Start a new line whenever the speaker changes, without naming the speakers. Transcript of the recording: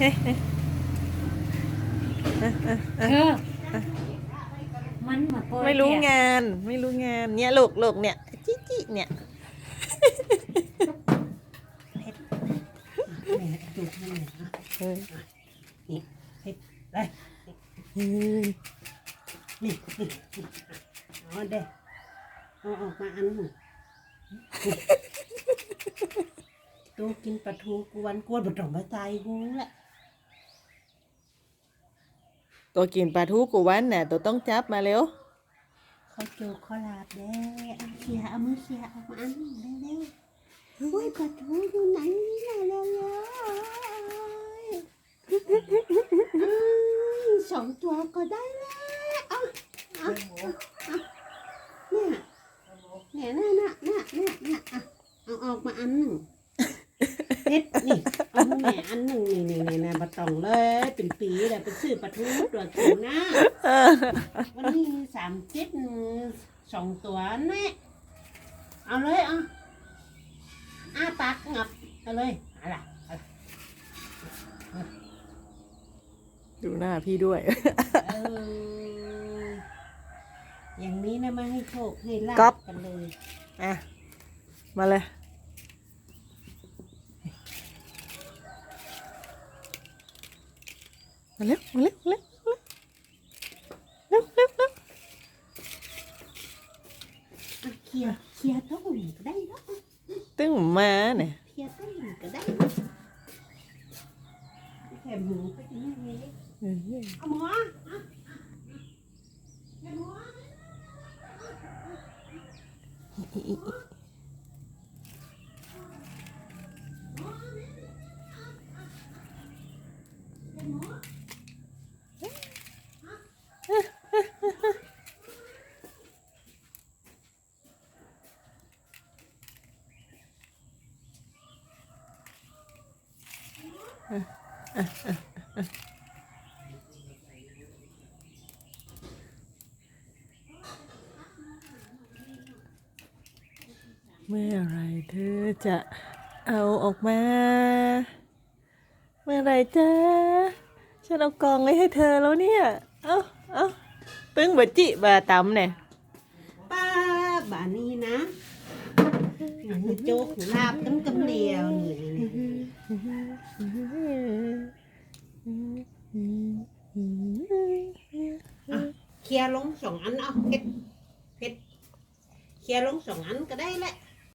เฮ้เฮ้
เออมันมาโปรย
ไม่รู้
เนี่ย
งาน ไม่รู้งาน เนี่ยลูกลูกเนี่ยจิจิเนี่ย
แม่จุกนั่นแหละนะ
เฮ้ย
นี่เฮ็ดไป
เฮ้ย
นี่นี่นี่เอาเด้เอาออกมาอันหนึ่งตัวกินปลาทูกวนกวนบดต้องมาตายกูแหละ
ตัวกินปลาทูกูวันน่ะตัวต้องจับมาเร็ว
เขาจกเขาลาบเด้เอาเขียเอามือเขียออกมาอันนึ่งเร็วๆอุ้ยปลาทูอยู่ไหนนี่ล่ะเร็วๆสองตัวก็ได้แล้วเอาเอาเอาเนี่ยเนี่ยน่ะน่ะน่ะน่ะน่ะอะเอาออกมาอันหนึ่งเฮ็ดนี่ ม่อันหนึ่งนี่นี่นี่นี่บะตองเลย เป็นปีเลยเป็นซื้อปลาทูตัวเขียวหน้าวันนี้สามจิตสองตัวนี่เอาเลยเอาอ้าปากงับเอาเลยเอาล่ะเอา
ดูหน้าพี่ด้วย
เอออย่างนี้นะมาให้โชคให้ลา
ก๊อ
บ
ป
กันเลย
อะ มาเลย มา เร็วมาเร็วเร็วเร็วเร็วเร็ว
อะเคลียร์เคลียร์ต้นก็ได้เนาะ
ตึ้งมาเนี่ย
เคลียร์ต้นก็ได้แค่หมูก็จะไม่มีเอาหมูอะอะแค่หมูอะ
เมื่อไรเธอจะเอาออกมา เมื่อไรจ้าฉันเอากองไว้ให้เธอแล้วเนี่ย เอาเอาตึงบจิบะตำเนี่ย
ป้าบานี้นะโจ๊กลาบกันกำเดียวนี่ เคลียร์ลงสองอันเอาเผ็ดเผ็ดเคลียร์ลงสองอันก็ได้แหละ